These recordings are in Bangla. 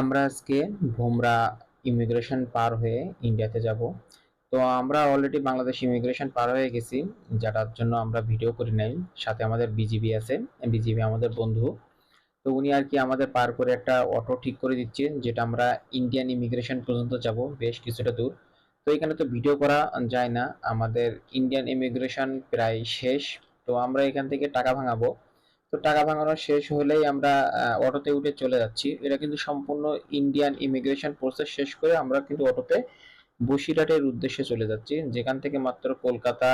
আমরা আজকে ভোমরা ইমিগ্রেশন পার হয়ে ইন্ডিয়াতে যাব। তো আমরা অলরেডি বাংলাদেশ ইমিগ্রেশন পার হয়ে গেছি, যেটার জন্য আমরা ভিডিও করি নাই। সাথে আমাদের বিজিবি আছে বিজিবি আমাদের বন্ধু। তো উনি আর কি আমাদের পার করে একটা অটো ঠিক করে দিচ্ছে, যেটা আমরা ইন্ডিয়ান ইমিগ্রেশন পর্যন্ত যাব, বেশ কিছুটা দূর। তো এখানে তো ভিডিও করা যায় না, আমাদের ইন্ডিয়ান ইমিগ্রেশন প্রায় শেষ। তো আমরা এখান থেকে টাকা ভাঙাবো। তো টাকা ভাঙানো শেষ হলেই আমরা অটোতে উঠে চলে যাচ্ছি। এটা কিন্তু সম্পূর্ণ ইন্ডিয়ান ইমিগ্রেশন প্রসেস শেষ করে আমরা কিন্তু অটোতে বসিরহাটের উদ্দেশ্যে চলে যাচ্ছি। যেখান থেকে মাত্র কলকাতা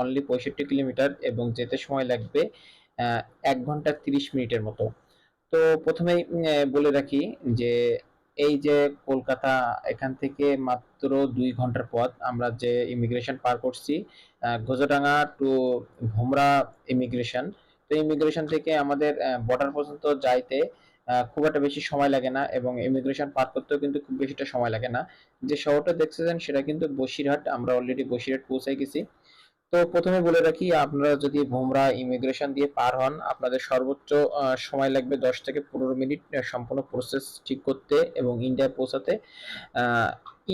অনলি পঁয়ষট্টি কিলোমিটার এবং যেতে সময় লাগবে এক ঘণ্টা তিরিশ মিনিটের মতো। তো প্রথমেই বলে রাখি যে এই যে কলকাতা এখান থেকে মাত্র দুই ঘণ্টার পথ আমরা যে ইমিগ্রেশন পার করছি আহ, টু ভোমরা ইমিগ্রেশন তো ইমিগ্রেশন থেকে আমাদের বর্ডার পর্যন্ত যাইতে খুব একটা বেশি সময় লাগে না এবং ইমিগ্রেশন পার করতেও কিন্তু খুব বেশিটা সময় লাগে না। যে শহরটা দেখতেছেন সেটা কিন্তু বসিরহাট, আমরা অলরেডি বসিরহাট পৌঁছে গেছি। তো প্রথমে বলে রাখি, আপনারা যদি ভোমরা ইমিগ্রেশন দিয়ে পার হন, আপনাদের সর্বোচ্চ সময় লাগবে দশ থেকে পনেরো মিনিট সম্পূর্ণ প্রসেস ঠিক করতে এবং ইন্ডিয়ায় পৌঁছাতে।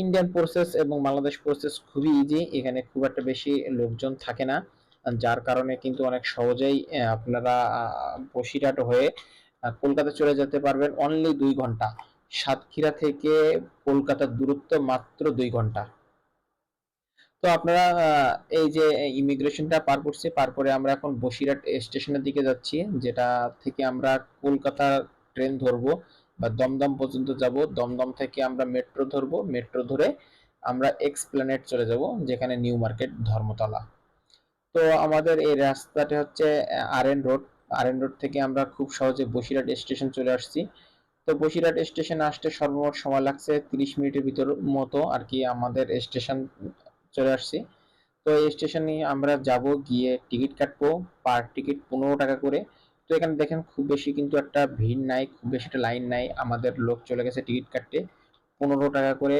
ইন্ডিয়ান প্রসেস এবং বাংলাদেশ প্রসেস খুবই ইজি এখানে খুব একটা বেশি লোকজন থাকে না। যার কারণে কিন্তু অনেক সহজেই আপনারা বসিরহাট হয়ে কলকাতা চলে যেতে পারবেন অনলি দুই ঘণ্টা। সাতক্ষীরা থেকে কলকাতার দূরত্ব মাত্র দুই ঘণ্টা। তো আপনারা এই যে ইমিগ্রেশনটা পার করছি, পার করে আমরা এখন বসিরহাট স্টেশনের দিকে যাচ্ছি, যেটা থেকে আমরা কলকাতা ট্রেন ধরবো বা দমদম পর্যন্ত যাব। দমদম থেকে আমরা মেট্রো ধরবো মেট্রো ধরে আমরা এক্সপ্ল্যানেট চলে যাব, যেখানে নিউ মার্কেট ধর্মতলা। তো আমাদের এই রাস্তাটা হচ্ছে আরএন রোড আরএন রোড থেকে আমরা খুব সহজে বসিরহাট স্টেশন চলে আসছি। তো বসিরহাট স্টেশন আসতে সর্বমোট সময় লাগছে তিরিশ মিনিটের ভিতর মতো আর কি আমাদের স্টেশন চলে আসছি। তো এই স্টেশনে আমরা যাব গিয়ে টিকিট কাটবো পার টিকিট পনেরো টাকা করে। তো এখানে দেখেন খুব বেশি কিন্তু একটা ভিড় নাই, খুব বেশি একটা লাইন নাই। আমাদের লোক চলে গেছে টিকিট কাটতে। পনেরো টাকা করে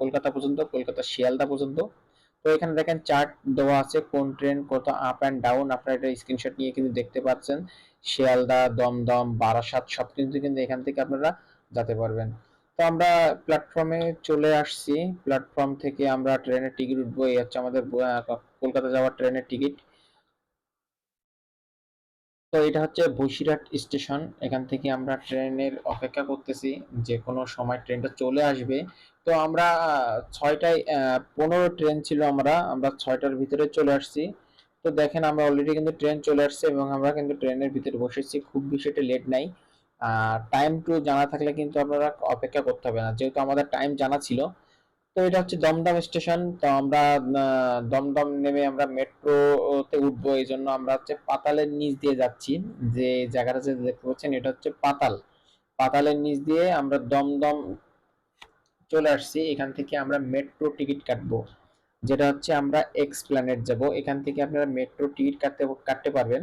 কলকাতা পর্যন্ত, কলকাতা শিয়ালদা পর্যন্ত। তো এখানে দেখেন চার্ট দেওয়া আছে কোন ট্রেন কত আপ অ্যান্ড ডাউন আপনারা এটা স্ক্রিনশট নিয়ে কিন্তু দেখতে পাচ্ছেন। শিয়ালদা, দমদম, বারাসাত সব কিন্তু কিন্তু এখান থেকে আপনারা যেতে পারবেন। তো আমরা প্ল্যাটফর্মে চলে আসছি। প্ল্যাটফর্ম থেকে আমরা ট্রেনের টিকিট উঠবো। এই হচ্ছে আমাদের কলকাতা যাওয়ার ট্রেনের টিকিট তো এটা হচ্ছে বসিরহাট স্টেশন। এখান থেকে আমরা ট্রেনের অপেক্ষা করতেছি। যে কোনো সময় ট্রেনটা চলে আসবে। তো আমরা ছয়টায় পনেরো ট্রেন ছিল আমরা। আমরা ছয়টার ভিতরে চলে আসছি। তো দেখেন আমরা অলরেডি কিন্তু ট্রেন চলে আসছে এবং আমরা কিন্তু ট্রেনের ভিতরে বসেছি খুব বেশি একটা লেট নাই। টাইম টু জানা থাকলে কিন্তু আপনারা অপেক্ষা করতে হবে না। যেহেতু আমাদের টাইম জানা ছিল তো এটা হচ্ছে দমদম স্টেশন। তো আমরা দমদম নেমে আমরা মেট্রোতে উঠবো এই জন্য আমরা হচ্ছে পাতালের নিচ দিয়ে যাচ্ছি। যে জায়গাটা যে দেখতে পাচ্ছেন, এটা হচ্ছে পাতাল। পাতালের নিচ দিয়ে আমরা দমদম চলে আসছি। এখান থেকে আমরা মেট্রো টিকিট কাটবো। যেটা হচ্ছে আমরা এক্সপ্ল্যানেট যাব। এখান থেকে আপনারা মেট্রো টিকিট কাটতে কাটতে পারবেন।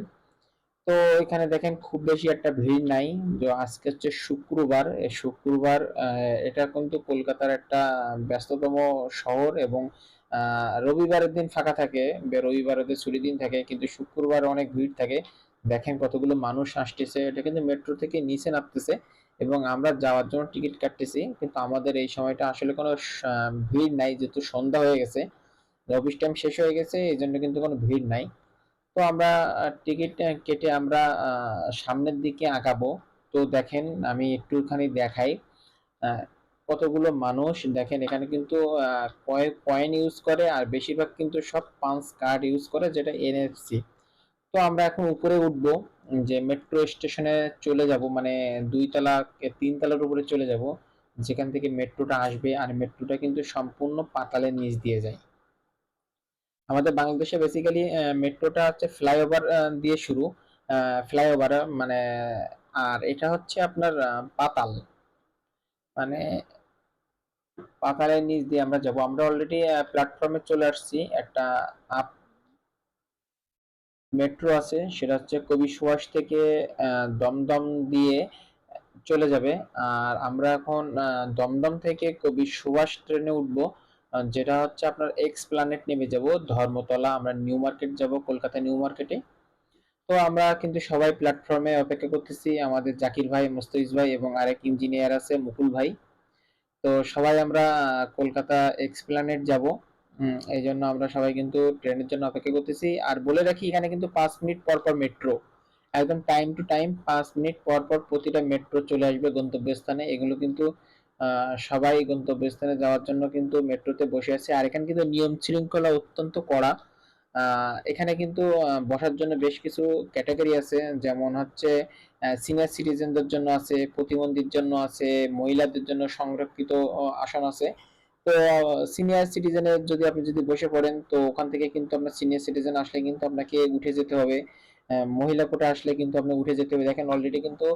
তো এখানে দেখেন খুব বেশি একটা ভিড় নাই। যে আজকে হচ্ছে শুক্রবার। শুক্রবার এটা কিন্তু কলকাতার একটা ব্যস্ততম শহর এবং রবিবারের দিন ফাঁকা থাকে রবিবারের ছুটি দিন থাকে, কিন্তু শুক্রবার অনেক ভিড় থাকে। দেখেন কতগুলো মানুষ আসতেছে, এটা কিন্তু মেট্রো থেকে নিচে নামতেছে এবং আমরা যাওয়ার জন্য টিকিট কাটতেছি, কিন্তু আমাদের এই সময়টা আসলে কোনো ভিড় নাই, যেহেতু সন্ধ্যা হয়ে গেছে। অফিস টাইম শেষ হয়ে গেছে এই জন্য কিন্তু কোনো ভিড় নাই। তো আমরা টিকিট কেটে আমরা সামনের দিকে আঁকাবো তো দেখেন, আমি একটুখানি দেখাই। কতগুলো মানুষ, দেখেন এখানে কিন্তু কয়েন ইউজ করে আর বেশিরভাগ কিন্তু সব পাঞ্চ কার্ড ইউজ করে, যেটা এনএফসি তো আমরা এখন উপরে উঠবো, যে মেট্রো স্টেশনে চলে যাব মানে দুই তলা তিন তলার উপরে চলে যাব। যেখান থেকে মেট্রোটা আসবে, আর মেট্রোটা কিন্তু সম্পূর্ণ পাতালের নিচ দিয়ে যায়। আমাদের বাংলাদেশে বেসিক্যালি মেট্রোটা হচ্ছে ফ্লাইওভার দিয়ে শুরু। ফ্লাইওভার মানে আর এটা হচ্ছে আপনার পাতাল। মানে পাতালের নিচ দিয়ে আমরা যাব। আমরা অলরেডি প্ল্যাটফর্মে চলে আসছি। একটা আপ মেট্রো আছে, সেটা হচ্ছে কবি সুভাষ থেকে দমদম দিয়ে চলে যাবে। আর আমরা এখন দমদম থেকে কবি সুভাষ ট্রেনে উঠবো। যেটা হচ্ছে আপনার এক্স প্ল্যানেট নেমে যাব, ধর্মতলা, আমরা নিউ মার্কেট যাব, কলকাতা নিউ মার্কেটে তো আমরা কিন্তু সবাই প্ল্যাটফর্মে অপেক্ষা করতেছি, আমাদের জাকির ভাই মুস্তাফিজ ভাই এবং আরেক ইঞ্জিনিয়ার আছে, মুকুল ভাই। তো সবাই আমরা কলকাতা এক্সপ্ল্যানেট যাব। এই জন্য আমরা সবাই কিন্তু ট্রেনের জন্য অপেক্ষা করতেছি। আর বলে রাখি, এখানে কিন্তু পাঁচ মিনিট পর পর মেট্রো একদম টাইম টু টাইম পাঁচ মিনিট পর পর প্রতিটা মেট্রো চলে আসবে গন্তব্যস্থানে। এগুলো কিন্তু সবাই গন্তব্যস্থানে যাওয়ার জন্য কিন্তু মেট্রোতে বসে আছে। আর এখানে কিন্তু নিয়ম শৃঙ্খলা অত্যন্ত কড়া। এখানে কিন্তু বসার জন্য বেশ কিছু ক্যাটাগরি আছে। যেমন হচ্ছে সিনিয়র সিটিজেনদের জন্য আছে, প্রতিবন্ধীর জন্য আছে, মহিলাদের জন্য সংরক্ষিত আসন আছে। তো, সিনিয়র সিটিজেনের যদি আপনি যদি বসে পড়েন, তো ওখান থেকে কিন্তু আপনার সিনিয়র সিটিজেন আসলে কিন্তু আপনাকে উঠে যেতে হবে। মহিলা কোটা আসলে কিন্তু আপনি উঠে যেতে হবে। দেখেন অলরেডি কিন্তু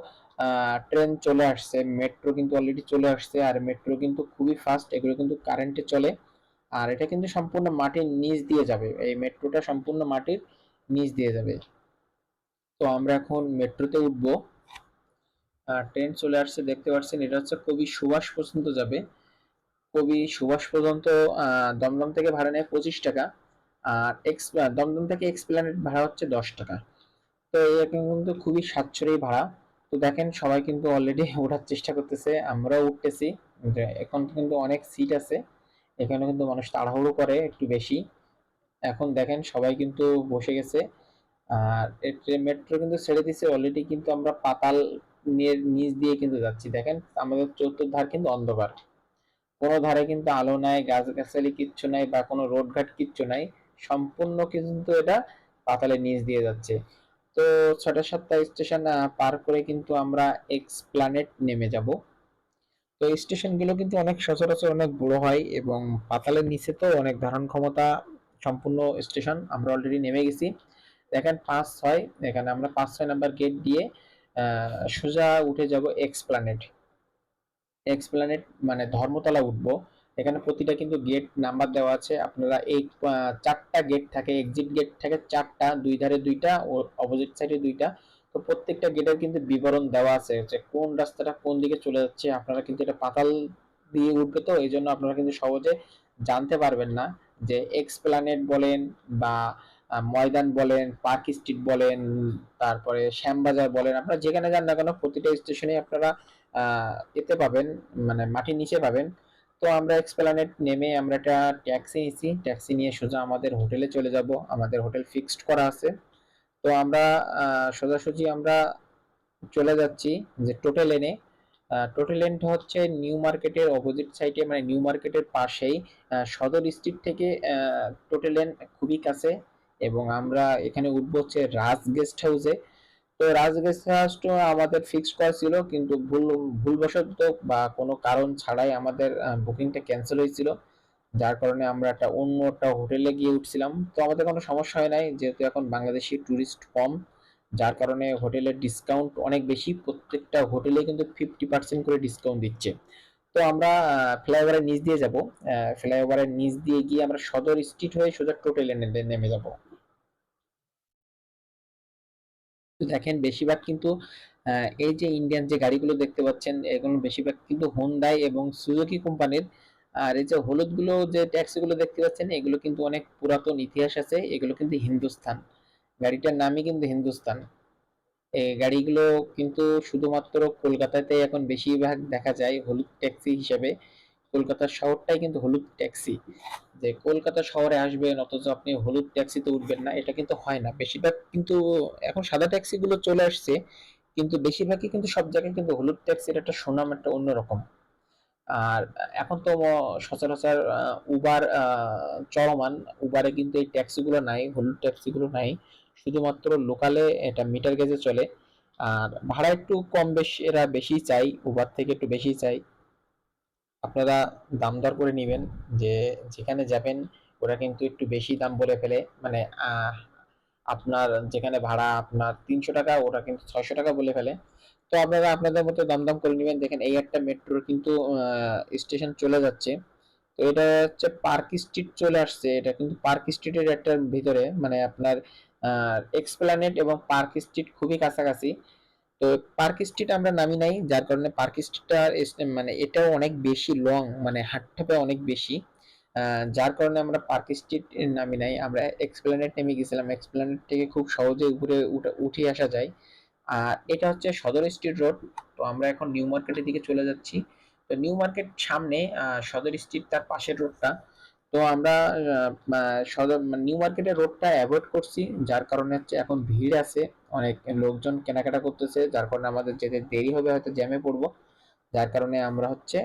ট্রেন চলে আসছে মেট্রো কিন্তু অলরেডি চলে আসছে, আর মেট্রো কিন্তু খুবই ফাস্ট এগুলো কিন্তু কারেন্টে চলে। আর এটা কিন্তু সম্পূর্ণ মাটির নিচ দিয়ে যাবে। এই মেট্রোটা সম্পূর্ণ মাটির নিচ দিয়ে যাবে। তো আমরা এখন মেট্রোতে উঠবো। ট্রেন চলে আসছে, দেখতে পাচ্ছেন, এটা হচ্ছে কবি সুভাষ পর্যন্ত যাবে। কবি সুভাষ পর্যন্ত দমদম থেকে ভাড়া নেয় পঁচিশ টাকা। আর এক্স দমদম থেকে এক্সপ্ল্যানেট ভাড়া হচ্ছে দশ টাকা। তো এটা কিন্তু খুবই সাশ্রয়ী ভাড়া। তো দেখেন, সবাই কিন্তু অলরেডি ওঠার চেষ্টা করতেছে, আমরাও উঠতেছি। এখন কিন্তু অনেক সিট আছে, এখানে কিন্তু মানুষ তাড়াহুড়ো করে একটু বেশি। এখন দেখেন, সবাই কিন্তু বসে গেছে। আর মেট্রো কিন্তু ছেড়ে দিছে অলরেডি কিন্তু আমরা পাতাল নিচ দিয়ে কিন্তু যাচ্ছি। দেখেন, আমাদের চতুর্ধার কিন্তু অন্ধকার। কোনো ধারে কিন্তু আলো নাই, গাছগাছালি কিচ্ছু নাই বা কোনো রোডঘাট কিচ্ছু নাই। সম্পূর্ণ কিন্তু এটা পাতালের নিচ দিয়ে যাচ্ছে। তো ছটা সাতটা স্টেশন পার করে কিন্তু আমরা এক্স প্ল্যানেট নেমে যাব। তো এই স্টেশনগুলো কিন্তু অনেক সচরাচর অনেক বড় হয় এবং পাতালের নিচে তো অনেক ধারণ ক্ষমতা সম্পূর্ণ স্টেশন আমরা অলরেডি নেমে গেছি। দেখেন পাঁচ ছয়, এখানে আমরা পাঁচ ছয় নাম্বার গেট দিয়ে সোজা উঠে যাব এক্স প্ল্যানেট এক্সপ্ল্যানেট মানে ধর্মতলা উঠবো। এখানে প্রতিটা কিন্তু গেট নাম্বার দেওয়া আছে। আপনারা এই চারটা গেট থাকে এক্সিট গেট থাকে, চারটা, দুই ধারে দুইটা, ও অপোজিট সাইডে দুইটা। তো প্রত্যেকটা গেটের কিন্তু বিবরণ দেওয়া আছে যে কোন রাস্তাটা কোন দিকে চলে যাচ্ছে। আপনারা কিন্তু এটা পাতাল দিয়ে উঠবে তো, এই জন্য আপনারা কিন্তু সহজে জানতে পারবেন না যে এক্সপ্ল্যানেট বলেন বা ময়দান বলেন পার্ক স্ট্রিট বলেন, তারপরে শ্যামবাজার বলেন, আপনারা যেখানে যান না কেন প্রতিটা স্টেশনে আপনারা এতে পাবেন মানে মাটির নিচে পাবেন। তো আমরা এক্সপ্লানেট নেমে আমরা একটা ট্যাক্সি নিছি। ট্যাক্সি নিয়ে সোজা আমাদের হোটেলে চলে যাব। আমাদের হোটেল ফিক্সড করা আছে। তো আমরা সোজাসুজি আমরা চলে যাচ্ছি যে টোটাল লেনে টোটাল লেনটা হচ্ছে নিউ মার্কেটের অপোজিট সাইডে মানে নিউ মার্কেটের পাশেই। সদর স্ট্রিট থেকে টোটাল লেন খুবই কাছে। এবং আমরা এখানে উঠবো হচ্ছে রাজ গেস্ট হাউসে তো রাজ গেস্ট আমাদের ফিক্সড করা ছিল, কিন্তু ভুল, ভুলবশত বা কোনো কারণ ছাড়াই আমাদের বুকিংটা ক্যান্সেল হয়েছিল। যার কারণে আমরা একটা অন্য একটা হোটেলে গিয়ে উঠছিলাম। তো আমাদের কোনো সমস্যা হয় নাই, যেহেতু এখন বাংলাদেশি ট্যুরিস্ট কম, যার কারণে হোটেলের ডিসকাউন্ট অনেক বেশি। প্রত্যেকটা হোটেলে কিন্তু ফিফটি পার্সেন্ট করে ডিসকাউন্ট দিচ্ছে। তো আমরা ফ্লাইওভারের নিচ দিয়ে যাব। ফ্লাইওভারের নিচ দিয়ে গিয়ে আমরা সদর স্ট্রিট হয়ে সোজা টোটালে নেমে যাব। দেখেন বেশিরভাগ কিন্তু এই যে ইন্ডিয়ান যে গাড়িগুলো দেখতে পাচ্ছেন, এগুলো বেশিরভাগ কিন্তু হোন্ডাই এবং সুজুকি কোম্পানির আর এই যে হলুদগুলো যে ট্যাক্সি গুলো দেখতে পাচ্ছেন, এগুলো কিন্তু অনেক পুরাতন ইতিহাস আছে, এগুলো কিন্তু হিন্দুস্তান। গাড়িটার নামই কিন্তু হিন্দুস্তান। এই গাড়িগুলো কিন্তু শুধুমাত্র কলকাতাতে এখন বেশিরভাগ দেখা যায়, হলুদ ট্যাক্সি হিসেবে। কলকাতার শহরটাই কিন্তু হলুদ ট্যাক্সি। যে কলকাতা শহরে আসবেন, অথচ আপনি হলুদ ট্যাক্সিতে উঠবেন না, এটা কিন্তু হয় না। বেশিরভাগ কিন্তু এখন সাদা ট্যাক্সিগুলো চলে আসছে, কিন্তু বেশিরভাগই কিন্তু সব জায়গায় কিন্তু হলুদ ট্যাক্সির একটা সুনাম একটা অন্যরকম। আর এখন তো সচরাচর উবার চলমান। উবারে কিন্তু এই ট্যাক্সি গুলো নাই, হলুদ ট্যাক্সিগুলো নাই। শুধুমাত্র লোকালে এটা মিটার গেজে চলে। আর ভাড়া একটু কম বেশ, এরা বেশি চাই উবার থেকে একটু বেশি চাই আপনারা দাম দর করে নেবেন যে যেখানে যাবেন ওরা কিন্তু একটু বেশি দাম বলে ফেলে। মানে আপনার যেখানে ভাড়া আপনার তিনশো টাকা, ওরা কিন্তু ছয়শো টাকা বলে ফেলে। তো আপনারা আপনাদের মতো দাম দাম করে নেবেন। দেখেন এই একটা মেট্রোর কিন্তু স্টেশন চলে যাচ্ছে। তো এটা হচ্ছে পার্ক স্ট্রিট চলে আসছে। এটা কিন্তু পার্ক স্ট্রিটের একটা ভিতরে। মানে আপনার এক্সপ্ল্যানেট এবং পার্ক স্ট্রিট খুবই কাছাকাছি। তো পার্ক স্ট্রিট আমরা নামি নাই, যার কারণে পার্ক স্ট্রিটটা মানে এটাও অনেক বেশি লং মানে হাঁটতে অনেক বেশি। যার কারণে আমরা পার্ক স্ট্রিট নামি নাই। আমরা এক্সপ্লেনেট নেমে গেছিলাম। এক্সপ্লেনেট থেকে খুব সহজে উপরে উঠে আসা যায়। আর এটা হচ্ছে সদর স্ট্রিট রোড তো আমরা এখন নিউ মার্কেটের দিকে চলে যাচ্ছি। তো নিউ মার্কেট সামনে সদর স্ট্রিট তার পাশের রোডটা তো আমরা সদর নিউ মার্কেটের রোডটা অ্যাভয়েড করছি, যার কারণে হচ্ছে এখন ভিড় আছে, অনেক লোকজন কেনাকাটা করতেছে, যার কারণে আমাদের যেতে দেরি হবে, হয়তো জ্যামে পড়ব। যার কারণে আমরা হচ্ছে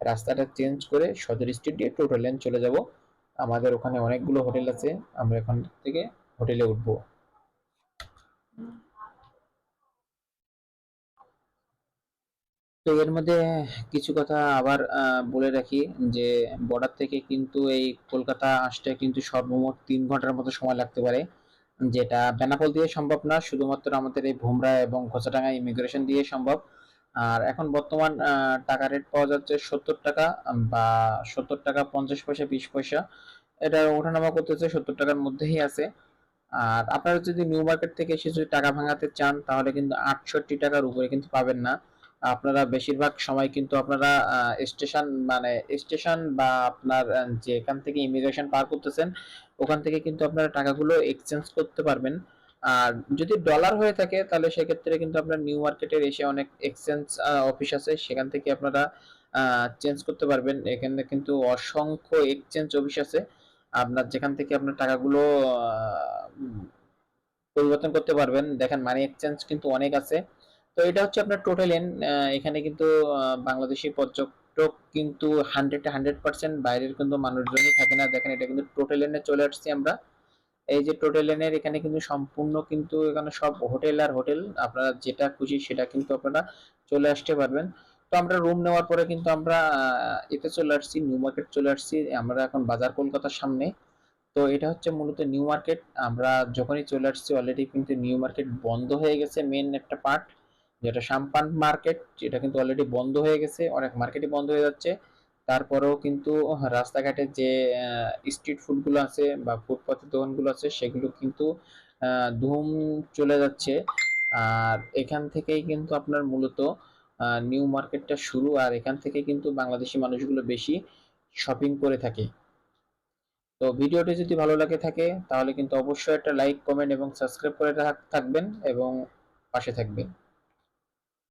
রাস্তাটা চেঞ্জ করে সদর স্ট্রিট দিয়ে টোটাল লেন চলে যাব। আমাদের ওখানে অনেকগুলো হোটেল আছে, আমরা এখান থেকে হোটেলে উঠবো। তো এর মধ্যে কিছু কথা আবার বলে রাখি যে বর্ডার থেকে কিন্তু এই কলকাতা আসতে কিন্তু সর্বমোট তিন ঘণ্টার মতো সময় লাগতে পারে। যেটা বেনাপোল দিয়ে সম্ভব না, শুধুমাত্র আমাদের এই ভোমরা এবং ঘোষাডাঙ্গা ইমিগ্রেশন দিয়ে সম্ভব। আর এখন বর্তমান টাকা রেট পাওয়া যাচ্ছে সত্তর টাকা বা সত্তর টাকা পঞ্চাশ পয়সা, বিশ পয়সা। এটা ওঠানামা করতেছে, সত্তর টাকার মধ্যেই আছে। আর আপনারা যদি নিউ মার্কেট থেকে এসে যদি টাকা ভাঙাতে চান, তাহলে কিন্তু আটষট্টি টাকার উপরে কিন্তু পাবেন না। আপনারা বেশিরভাগ সময় কিন্তু আপনারা স্টেশন মানে স্টেশন বা আপনার আহ, যে এখান থেকে ইমিগ্রেশন পার করতেছেন ওখান থেকে কিন্তু আপনারা টাকাগুলো এক্সচেঞ্জ করতে পারবেন। আর যদি ডলার হয়ে থাকে তাহলে সেক্ষেত্রে কিন্তু আপনার নিউ মার্কেটের এসে অনেক এক্সচেঞ্জ অফিস আছে। সেখান থেকে আপনারা চেঞ্জ করতে পারবেন। এখানে কিন্তু অসংখ্য এক্সচেঞ্জ অফিস আছে। আপনার যেখান থেকে আপনার টাকাগুলো পরিবর্তন করতে পারবেন। দেখেন মানি এক্সচেঞ্জ কিন্তু অনেক আছে। তো এটা হচ্ছে আপনার টোটাল এন এখানে কিন্তু বাংলাদেশি পর্যটক কিন্তু হান্ড্রেড হান্ড্রেড পার্সেন্ট বাইরের কিন্তু মানুষজনই থাকে না। দেখেন এটা কিন্তু টোটাল এনে চলে আসছি আমরা। এই যে টোটাল এনের এখানে কিন্তু সম্পূর্ণ কিন্তু এখানে সব হোটেল আর হোটেল, আপনারা যেটা খুশি সেটা কিন্তু আপনারা চলে আসতে পারবেন। তো আমরা রুম নেওয়ার পরে কিন্তু আমরা এতে চলে আসছি নিউ মার্কেট চলে আসছি, আমরা এখন বাজার কলকাতার সামনে। তো এটা হচ্ছে মূলত নিউ মার্কেট আমরা যখনই চলে আসছি অলরেডি কিন্তু নিউ মার্কেট বন্ধ হয়ে গেছে মেন একটা পার্ট যেটা সাম্পান মার্কেট, যেটা কিন্তু অলরেডি বন্ধ হয়ে গেছে, অনেক মার্কেটই বন্ধ হয়ে যাচ্ছে। তারপরেও কিন্তু রাস্তাঘাটে যে স্ট্রিট ফুডগুলো আছে বা ফুটপাতের দোকানগুলো আছে, সেগুলো কিন্তু ধুম চলে যাচ্ছে। আর এখান থেকেই কিন্তু আপনার মূলত নিউ মার্কেটটা শুরু। আর এখান থেকে কিন্তু বাংলাদেশি মানুষগুলো বেশি শপিং করে থাকে। তো ভিডিওটি যদি ভালো লাগে থাকে, তাহলে কিন্তু অবশ্যই একটা লাইক কমেন্ট এবং সাবস্ক্রাইব করে থাকবেন এবং পাশে থাকবেন।